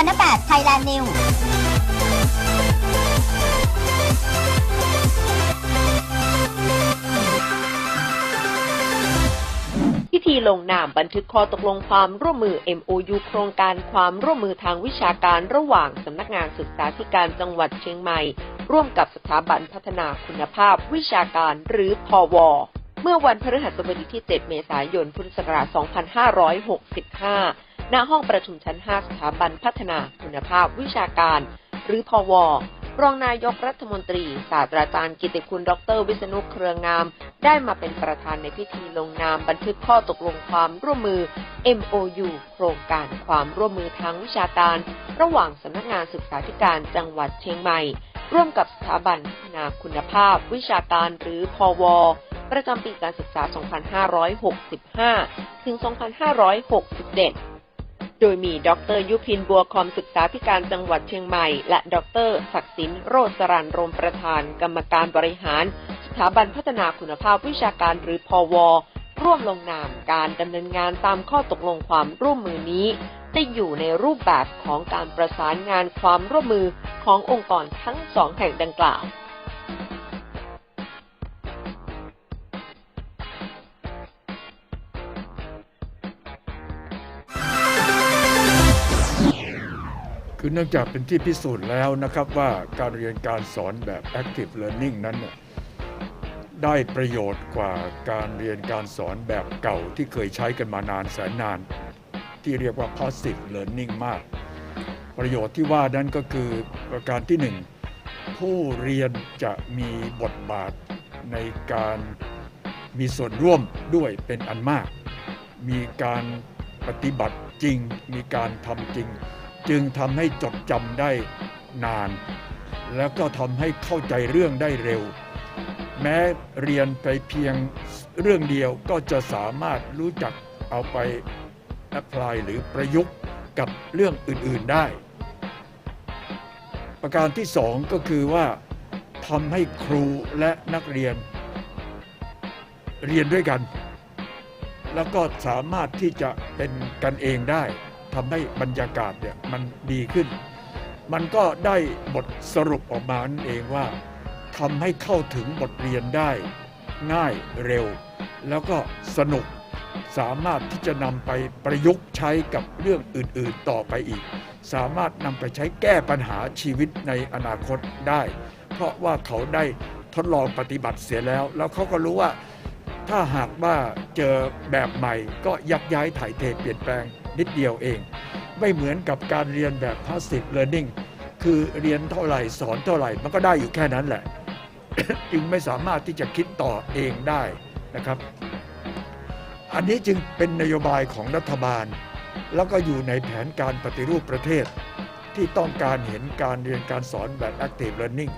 ชั้น8ไทยแลนด์นิวพิธีลงนามบันทึกข้อตกลงความร่วมมือ MOU โครงการความร่วมมือทางวิชาการระหว่างสำนักงานศึกษาธิการจังหวัดเชียงใหม่ ร่วมกับสถาบันพัฒนาคุณภาพวิชาการหรือพวเมื่อวันพฤหัสบดีที่ 7 เมษายน พุทธศักราช 2565 ณห้องประชุมชั้น 5 สถาบันพัฒนาคุณภาพวิชาการ หรือพวรองนายกรัฐมนตรี ศาสตราจารย์กิติคุณดร วิษณุเครืองาม ได้มาเป็นประธานในพิธีลงนามบันทึกข้อตกลงความร่วมมือ MOU โครงการความร่วมมือทางวิชาการ ระหว่างสำนักงานศึกษาธิการจังหวัดเชียงใหม่ ร่วมกับสถาบันพัฒนาคุณภาพ วิชาการหรือพวประจำปีการศึกษา 2565 ถึง 2567 โดยมีดรยุพินบัวคอมศึกษาธิการจังหวัดเชียงใหม่ และดรศักดิ์สินโรสรันรมประธาน กรรมการบริหาร สถาบันพัฒนาคุณภาพวิชาการหรือพวร่วมลงนามการดำเนินงานตามข้อตกลงความร่วมมือนี้ได้อยู่ในรูปแบบของการประสานงานความร่วมมือขององค์กรทั้งสองแห่งดังกล่าว คือเนื่องจากเป็นที่พิสูจน์แล้วนะครับว่าการเรียนการสอนแบบ active learning นั้น ได้ประโยชน์กว่าการเรียนการสอนแบบเก่าที่เคยใช้กันมานานแสนนาน ที่เรียกว่า passive learning มาก ประโยชน์ที่ว่านั้นก็คือประการที่หนึ่งผู้เรียนจะมีบทบาทในการมีส่วนร่วมด้วยเป็นอันมาก มีการปฏิบัติจริง มีการทำจริง จึงทำให้จดจำได้นาน แล้วก็ทำให้เข้าใจเรื่องได้เร็ว แม้เรียนไปเพียงเรื่องเดียวก็จะสามารถรู้จักเอาไปแอพพลายหรือประยุกต์กับเรื่องอื่นๆได้ ประการที่สองก็คือว่าทำให้ครูและนักเรียน เรียนด้วยกัน แล้วก็สามารถที่จะเป็นกันเองได้ ทำให้บรรยากาศเนี่ยมันดีขึ้น มันก็ได้บทสรุปออกมานั่นเองว่าทำให้เข้าถึงบทเรียนได้ ง่ายเร็ว แล้วก็สนุกสามารถที่จะนำไปประยุกต์ใช้กับเรื่องอื่นๆต่อไปอีก สามารถนำไปใช้แก้ปัญหาชีวิตในอนาคตได้ เพราะว่าเขาได้ทดลองปฏิบัติเสียแล้ว แล้วเขาก็รู้ว่า ถ้าหากว่าเจอแบบใหม่ก็ยักย้ายถ่ายเทเปลี่ยนแปลง นิดเดียวเอง ไม่เหมือนกับการเรียนแบบ passive learning คือเรียนเท่าไหร่สอนเท่าไหร่ มันก็ได้อยู่แค่นั้นแหละ จึงไม่สามารถที่จะคิดต่อเองได้นะครับ อันนี้จึงเป็นนโยบายของรัฐบาล แล้วก็อยู่ในแผนการปฏิรูปประเทศ ที่ต้องการเห็นการเรียนการสอนแบบ active learning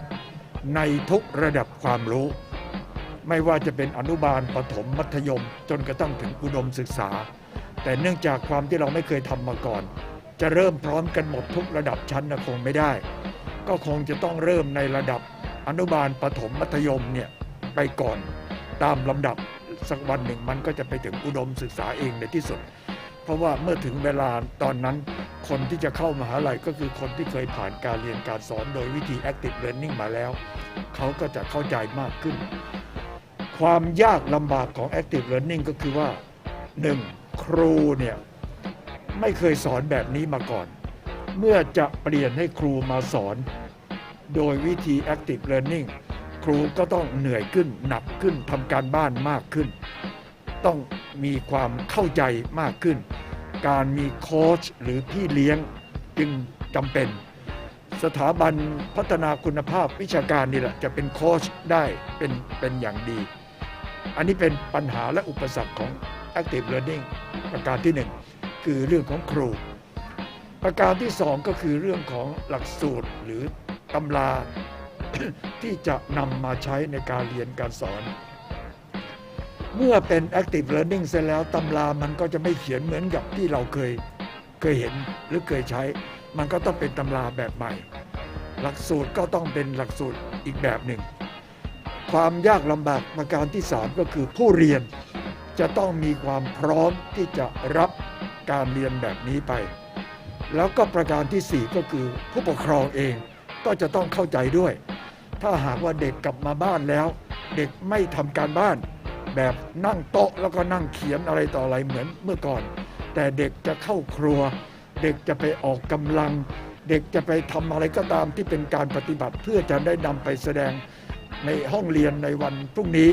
ในทุกระดับความรู้ ไม่ว่าจะเป็นอนุบาลประถมมัธยม จนกระทั่งถึงอุดมศึกษา แต่เนื่องจากความที่เราไม่เคยทำมาก่อน จะเริ่มพร้อมกันหมดทุกระดับชั้นนะคงไม่ได้ ก็คงจะต้องเริ่มในระดับอนุบาลประถมมัธยมเนี่ยไปก่อนตามลำดับสักวันหนึ่งมันก็จะไปถึงอุดมศึกษาเองในที่สุด เพราะว่าเมื่อถึงเวลาตอนนั้น คนที่จะเข้ามหาลัยก็คือคนที่เคยผ่านการเรียนการสอนโดยวิธี active learning มาแล้ว เขาก็จะเข้าใจมากขึ้น ความยากลำบากของ active learning ก็คือว่า 1. ครูเนี่ยไม่เคยสอนแบบนี้มาก่อน เมื่อจะเปลี่ยนให้ครูมาสอน โดยวิธี active learning ครูก็ต้องเหนื่อยขึ้นหนักขึ้นทำการบ้านมากขึ้น ต้องมีความเข้าใจมากขึ้น การมีโค้ชหรือพี่เลี้ยงจึงจำเป็น สถาบันพัฒนาคุณภาพวิชาการนี่แหละจะเป็นโค้ชได้เป็นเป็นอย่างดี อันนี้เป็นปัญหาและอุปสรรคของ active learning ประการที่หนึ่งคือเรื่องของครู ประการที่สองก็คือเรื่องของหลักสูตรหรือตำราที่จะนำมาใช้ในการเรียนการสอน เมื่อเป็น active learning เสร็จแล้วตำรามันก็จะไม่เขียนเหมือนกับที่เราเคยเคยเห็นหรือเคยใช้ มันก็ต้องเป็นตำราแบบใหม่ หลักสูตรก็ต้องเป็นหลักสูตรอีกแบบหนึ่ง ความยากลำบากประการที่ 3 ก็คือผู้เรียน จะต้องมีความพร้อมที่จะรับการเรียนแบบนี้ไป แล้วก็ประการที่ 4 ก็คือผู้ปกครองเองก็จะต้องเข้าใจด้วย ถ้าหากว่าเด็กกลับมาบ้านแล้ว เด็กไม่ทำการบ้าน แบบนั่งโต๊ะแล้วก็นั่งเขียนอะไรต่ออะไรเหมือนเมื่อก่อน แต่เด็กจะเข้าครัว เด็กจะไปออกกำลัง เด็กจะไปทำอะไรก็ตามที่เป็นการปฏิบัติเพื่อจะได้นำไปแสดงในห้องเรียนในวันพรุ่งนี้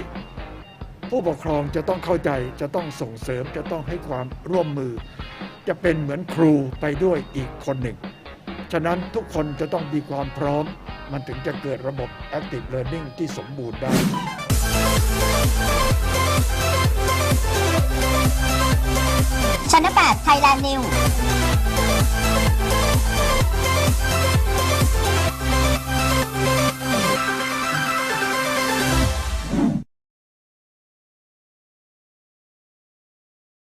ผู้ปกครองจะต้องเข้าใจจะต้องส่งเสริมจะต้องให้ความร่วมมือ จะเป็นเหมือนครูไปด้วยอีกคนหนึ่ง ฉะนั้นทุกคนจะต้องมีความพร้อม มันถึงจะเกิดระบบ active learning ที่สมบูรณ์ได้ ชั้น8 Thailand New